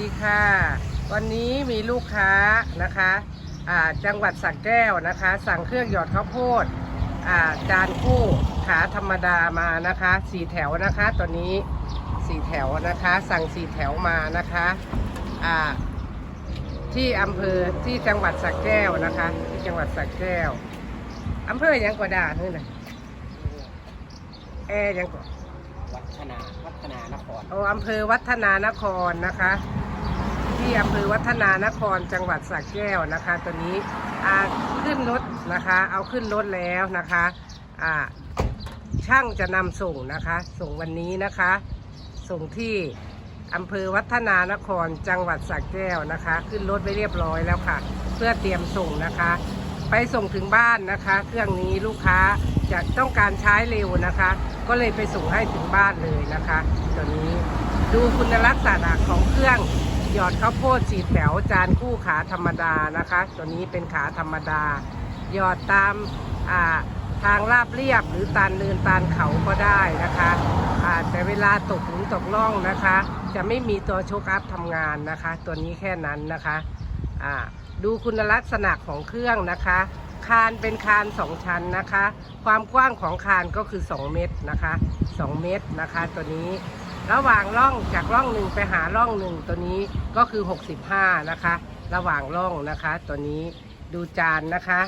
ดีค่ะ วันนี้มีลูกค้านะคะอ่าจังหวัดสระแก้วนะคะ สั่งเครื่องหยอดข้าวโพดอ่าจานคู่ขาธรรมดามานะคะสี่แถวนะคะตัวนี้สี่แถวนะคะ สั่งสี่แถวมานะคะอ่าที่อำเภอที่จังหวัดสระแก้วนะคะ ที่จังหวัดสระแก้วอำเภอหยังกว่าด่าเฮ้ยนะแอร์หยังกว่าวัฒนาวัฒนานครโอ้อำเภอวัฒนานครนะคะ ที่อำเภอวัฒนานครจังหวัดสระแก้วนะคะ ตัวนี้ขึ้นรถนะคะ เอาขึ้นรถแล้วนะคะช่างจะนำส่งนะคะ ส่งวันนี้นะคะ ส่งที่อำเภอวัฒนานครจังหวัดสระแก้วนะคะ ขึ้นรถไปเรียบร้อยแล้วค่ะ เพื่อเตรียมส่งนะคะ ไปส่งถึงบ้านนะคะ เครื่องนี้ลูกค้าจะต้องการใช้เร็วนะคะ ก็เลยไปส่งให้ถึงบ้านเลยนะคะ ตัวนี้ดูคุณลักษณะของเครื่อง หยอดข้าวโพดสีแถวจานคู่ขาธรรมดานะคะ ตัวนี้เป็นขาธรรมดา หยอดตามาทางราบเรียบหรือตานเนินตานเขาก็ได้นะคะแต่เวลาตกหลุมตกล่องนะคะ จะไม่มีตัวโชคอัพทำงานนะคะ ตัวนี้แค่นั้นนะคะดูคุณลักษณะของเครื่องนะคะ คานเป็นคานสองชั้นนะคะ ความกว้างของคานก็คือ 2 เมตรนะคะ 2 เมตรนะคะ ตัวนี้ ระหว่างร่องจากร่องหนึ่งไปหาร่องหนึ่งตัวนี้ก็คือ 65 นะคะ ระหว่างร่องนะคะ ตัวนี้ดูจานนะคะ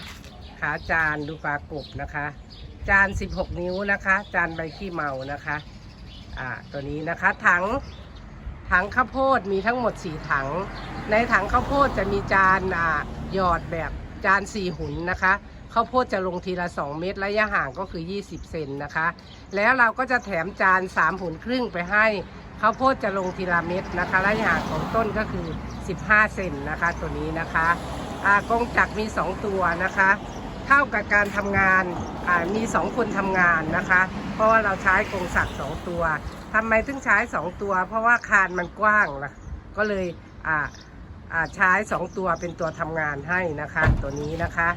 ขาจานดูปลากบนะคะ จาน 16 นิ้วนะคะ จานใบขี้เมานะคะอ่าตัวนี้นะคะถังถังข้าวโพดมีทั้งหมด 4 ถัง ในถังข้าวโพดจะมีจานอ่าหยอดแบบจาน 4 หุ่นนะคะ ข้าวโพดจะลงทีละ 2 เม็ดระยะห่างก็คือ 20 เซนนะคะ แล้วเราก็จะแถมจาน3หุนครึ่งไปให้ข้าวโพดจะลงทีละเม็ดนะคะระยะห่างของต้นก็คือ 15 เซนนะคะ ตัวนี้นะคะอากงจักมี 2 ตัวนะคะ เท่ากับการทำงานมี 2 คนทำงานนะคะ เพราะว่าเราใช้กรงสักสองตัวทำไมถึงใช้ 2 ตัว เพราะว่าคานมันกว้างล่ะก็เลยใช้ 2 ตัวเป็นตัวทำงานให้นะคะ ตัวนี้นะคะ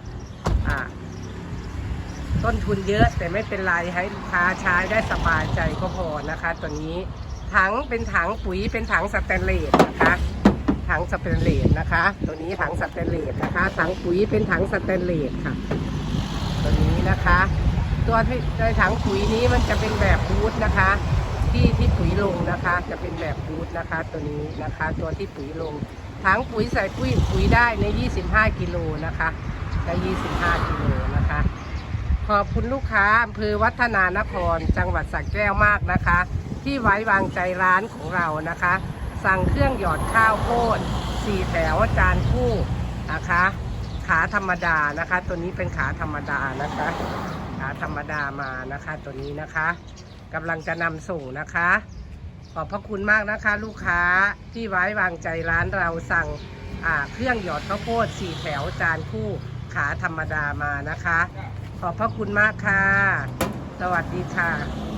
ต้นทุนเยอะแต่ไม่เป็นไรให้ลูกค้าใช้ได้สบายใจก็พอนะคะ ตัวนี้ถังเป็นถังปุ๋ยเป็นถังสแตนเลสนะคะถังสแตนเลสนะคะ ตัวนี้ถังสแตนเลสนะคะ ถังปุ๋ยเป็นถังสแตนเลสค่ะ ตัวนี้นะคะ ตัวที่ในถังปุ๋ยนี้มันจะเป็นแบบบูทนะคะ ที่ที่ปุ๋ยลงนะคะ จะเป็นแบบบูทนะคะ ตัวนี้นะคะ ตัวที่ปุ๋ยลงถังปุ๋ยใส่ปุ๋ยปุ๋ยได้ใน 25 กิโลนะคะ ได้25 กิโลนะคะ ขอบคุณลูกค้าอำเภอวัฒนานคร จังหวัดสระแก้วมากนะคะ ที่ไว้วางใจร้านของเรานะคะ สั่งเครื่องหยอดข้าวโพดสี่แถวจานคู่นะคะ ขาธรรมดานะคะ ตัวนี้เป็นขาธรรมดานะคะ ขาธรรมดามานะคะ ตัวนี้นะคะกำลังจะนำส่งนะคะ ขอบพระคุณมากนะคะ ลูกค้าที่ไว้วางใจร้านเราสั่งเครื่องหยอดข้าวโพดสี่แถวจานคู่ ขาธรรมดามานะคะ ขอบพระคุณมากค่ะ สวัสดีค่ะ